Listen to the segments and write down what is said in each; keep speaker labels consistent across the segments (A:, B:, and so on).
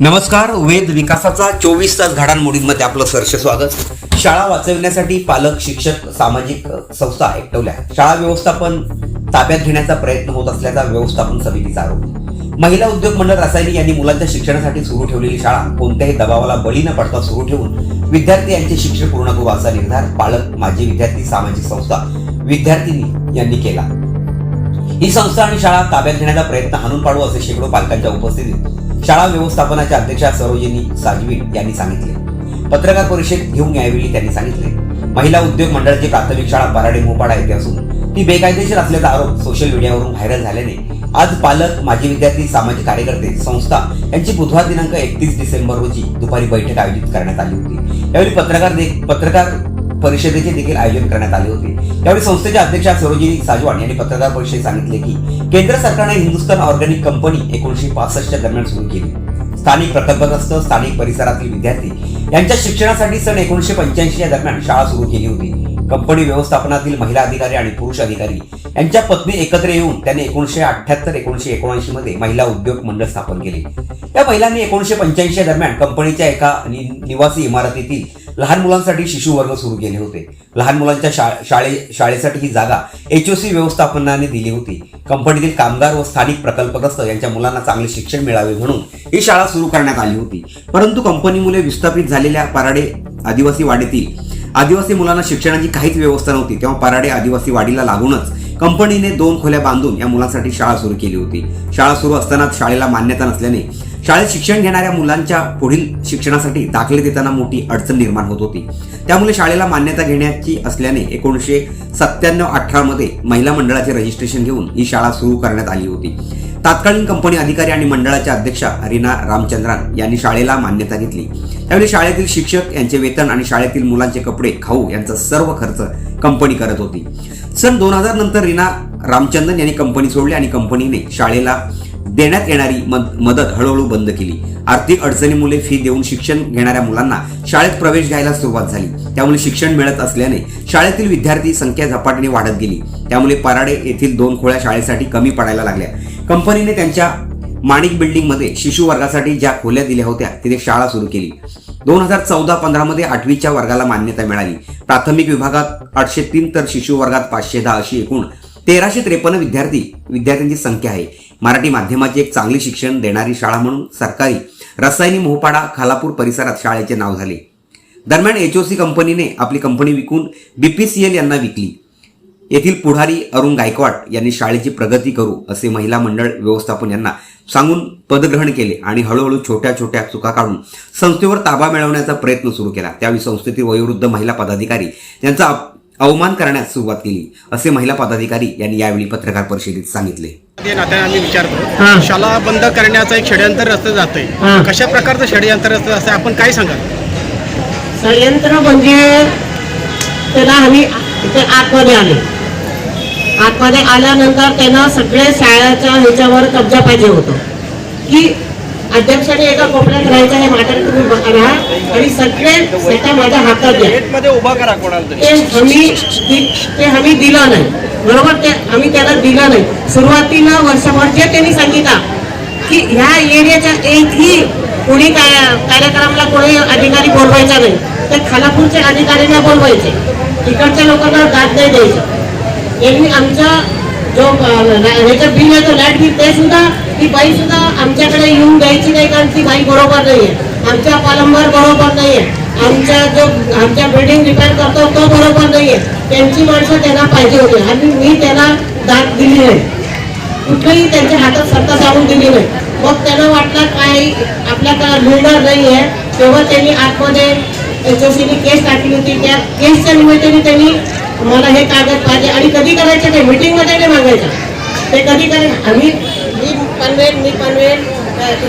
A: नमस्कार वेद विकासाचा चोवीस तास घडामोडींमध्ये आपलं सरसे स्वागत. शाळा वाचवण्यासाठी पालक शिक्षक सामाजिक संस्था एकटवल्या शाळा व्यवस्थापन ताब्यात घेण्याचा प्रयत्न होत असल्याचा व्यवस्थापन समितीचा आरोप. महिला उद्योग मंडळ रासायनिक यांनी मुलांच्या शिक्षणासाठी सुरू ठेवलेली शाळा कोणत्याही दबावाला बळी न पडता सुरू ठेवून विद्यार्थी यांचे शिक्षण पूर्ण करू असा निर्धार पालक माजी विद्यार्थी सामाजिक संस्था विद्यार्थिनी यांनी केला. ही संस्था आणि शाळा ताब्यात घेण्याचा प्रयत्न हाणून पाडू असे शेकडो पालकांच्या उपस्थितीत शाळा व्यवस्थापनाच्या अध्यक्षा सरोजिनी साजवी यांनी सांगितले. पत्रकार परिषद घेऊन यावेळी त्यांनी सांगितले. महिला उद्योग मंडळाची प्राथमिक शाळा पराडे मोपाडा येथे असून ती बेकायदेशीर असल्याचा आरोप सोशल मीडियावरून व्हायरल झाल्याने आज पालक माजी विद्यार्थी सामाजिक कार्यकर्ते संस्था यांची बुधवार दिनांक एकतीस डिसेंबर रोजी दुपारी बैठक आयोजित करण्यात आली होती. यावेळी पत्रकार पत्रकार परिषदेचे देखील आयोजन करण्यात आले होते. त्यावेळी संस्थेच्या अध्यक्षा सरोजिनी साजवान यांनी पत्रकार परिषदेत सांगितले की केंद्र सरकारने हिंदुस्थान ऑर्गॅनिक कंपनी एकोणीशे पासष्टच्या दरम्यान सुरू केली. स्थानिक प्रकल्पग्रस्त स्थानिक परिसरातील विद्यार्थी यांच्या शिक्षणासाठी सन एकोणीशे पंच्याऐंशीच्या दरम्यान शाळा सुरू केली होती. कंपनी व्यवस्थापनातील महिला अधिकारी आणि पुरुष अधिकारी यांच्या पत्नी एकत्र येऊन त्यांनी एकोणीशे अठ्याहत्तर एकोणीशे एकोणऐंशी मध्ये महिला उद्योग मंडळ स्थापन केले. या महिलांनी एकोणीशे पंच्याऐंशी दरम्यान कंपनीच्या एका निवासी इमारतीतील लहान मुलांसाठी शिशु वर्ग सुरू केले होते. लहान मुलांच्या शा- शाळे शाळेसाठी ही जागा एचओसी व्यवस्थापनाने दिली होती. कंपनीतील कामगार व स्थानिक प्रकल्पग्रस्त यांच्या मुलांना चांगले शिक्षण मिळावे म्हणून ही शाळा सुरू करण्यात आली होती. परंतु कंपनीमुळे विस्थापित झालेल्या पराडे आदिवासी वाडीतील आदिवासी मुलांना शिक्षणाची काहीच व्यवस्था नव्हती. तेव्हा पराडे आदिवासी वाडीला लागूनच कंपनीने दोन खोल्या बांधून या मुलांसाठी शाळा सुरू केली होती. शाळा सुरू असतानाच शाळेला मान्यता नसल्याने शाळेत शिक्षण घेणाऱ्या मुलांच्या पुढील शिक्षणासाठी दाखले देताना मोठी अडचण निर्माण होत होती. त्यामुळे शाळेला मान्यता घेण्याची असल्याने एकोणीसशे सत्त्याण्णव अठरा मध्ये महिला मंडळाचे रजिस्ट्रेशन घेऊन ही शाळा सुरू करण्यात आली होती. तात्कालीन कंपनी अधिकारी आणि मंडळाच्या अध्यक्षा हरिना रामचंद्रन यांनी शाळेला मान्यता घेतली. त्यावेळी शाळेतील शिक्षक यांचे वेतन आणि शाळेतील मुलांचे कपडे खाऊ यांचा सर्व खर्च कंपनी करत होती. सन दोन हजार नंतर रीना रामचंद्रन यांनी कंपनी सोडली आणि कंपनीने शाळेला देण्यात येणारी मदत हळूहळू बंद केली. आर्थिक अडचणीमुळे फी देऊन शिक्षण घेणाऱ्या मुलांना शाळेत प्रवेश घ्यायला सुरुवात झाली. त्यामुळे शिक्षण मिळत असल्याने शाळेतील विद्यार्थी संख्या झपाट्याने वाढत गेली. त्यामुळे पराडे येथील दोन खोळ्या शाळेसाठी कमी पडायला लागल्या. कंपनीने त्यांच्या माणिक बिल्डिंगमध्ये शिशु वर्गासाठी ज्या खोल्या दिल्या होत्या तिथे शाळा सुरू केली. दोन हजार चौदा पंधरा मध्ये आठवीच्या वर्गाला मान्यता मिळाली. प्राथमिक विभागात आठशे तीन तर शिशु वर्गात पाचशे दहा अशी एकूण तेराशे त्रेपन्न विद्यार्थी विद्यार्थ्यांची संख्या आहे. मराठी माध्यमाची एक चांगले शिक्षण देणारी शाळा म्हणून सरकारी रसायनी मोहपाडा खालापूर परिसरात शाळेचे नाव झाले. दरम्यान एचओसी कंपनीने आपली कंपनी विकून बीपीसीएल यांना विकली. येथील पुढारी अरुण गायकवाड यांनी शाळेची प्रगती करू असे महिला मंडळ व्यवस्थापन यांना सांगून पदग्रहण केले आणि हळूहळू छोट्या छोट्या चुका काढून संस्थेवर ताबा मिळवण्याचा प्रयत्न सुरू केला. त्यावेळी संस्थेतील वयोवृद्ध महिला पदाधिकारी यांचा अवमान करण्यास सुरुवात केली असे महिला पदाधिकारी यांनी यावेळी पत्रकार परिषदेत सांगितले.
B: नात्याने आम्ही विचार. करू. शाळा बंद करण्याचा एक षडयंत्र रस्ते जातोय.
C: हा.
B: कशा प्रकारचं षडयंत्र रस्ते असं आपण काय सांगाल?
C: षडयंत्र म्हणजे त्याला आम्ही इथे आतमध्ये आले आतमध्ये आल्यानंतर त्यानं सगळे शाळेच्या ह्याच्यावर कब्जा पाहिजे होतं. की अध्यक्षाने एका कोपऱ्यात राहायचं हे मॅटर तुम्ही राहा आणि सगळे स्वतः माझ्या हातात द्या
B: उभा करा कोणाला
C: ते दि- ते आम्ही दिलं नाही. बरोबर? ते आम्ही त्याला दिलं नाही. सुरुवातीला वर्षभर जे त्यांनी सांगितलं की ह्या एरियाच्या एकही कोणी काय कार्यक्रमाला कोणी अधिकारी बोलवायचा नाही. ते खालापूरचे अधिकाऱ्यांना बोलवायचे. तिकडच्या लोकांना दाद नाही द्यायचं. यांनी आमचा जो ह्याच्या ह्याचं बिल आहे तो लाइट बिल ते सुद्धा ती बाई सुद्धा आमच्याकडे येऊन द्यायची नाही कारण ती बाई बरोबर नाही आहे आमच्या पालंबर बरोबर नाही आहे आमच्या जो आमच्या बिल्डिंग रिपेअर करतो तो बरोबर नाही आहे त्यांची माणसं त्यांना पाहिजे होती. आणि मी त्यांना दाद दिली नाही. कुठलंही त्यांच्या हातात सत्ता जाऊन दिली नाही. मग त्यांना वाटलं काही आपल्याकडे लिडर नाही आहे तेव्हा त्यांनी आतमध्ये एचओसीने केस टाकली होती. त्या केसच्या निमित्ताने त्यांनी मला हे कागद पाहिजे. आणि कधी करायचं ते मीटिंगमध्ये नाही मागायचं. ते कधी करायचं आम्ही मी पनवेल मी पनवेल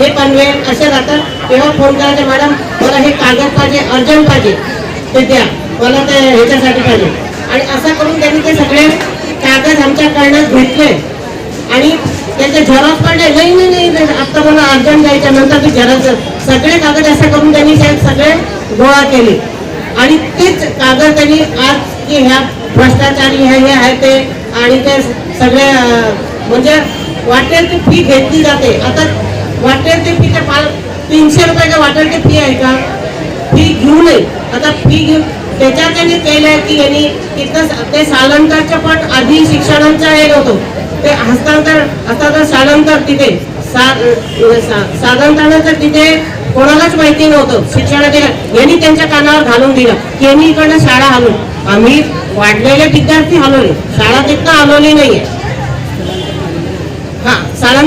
C: हे पनवेल असे राहतात तेव्हा फोन करायचे मॅडम मला हे कागद पाहिजे अर्जंट पाहिजे. ते द्या. मला ते ह्याच्यासाठी पाहिजे. आणि असं करून त्यांनी ते सगळे कागद आमच्याकडनं घेतले. आणि त्याचे झेरॉक्स पण नाही नाही नाही नाही आता मला अर्जंट द्यायच्या नंतर ते झेरॉक्स सगळे कागद असं करून त्यांनी ते सगळे गोळा केले. आणि तेच कागद त्यांनी आज की ह्या भ्रष्टाचारी हे आहे ते आणि ते सगळे म्हणजे वाटेल ती फी घेतली जाते. आता वाटेल ते फी ते पाल तीनशे रुपयाचं वाटेल ते फी आहे का? फी घेऊ नये. आता फी घेऊ त्याच्यात त्यांनी केलंय की यांनी तिथं ते सालंतरच्या पण आधी शिक्षणांचा हे होतो ते हस्तांतर हस्तांतर सालांतर तिथे. सा सा- तिथे कोणालाच माहिती नव्हतं. शिक्षणाच्या यांनी त्यांच्या कानावर घालून दिलं की यांनी इकडनं शाळा हलून आम्ही वाढलेले विद्यार्थी हलवले शाळा तिथनं हलवली नाहीये. हा शाळा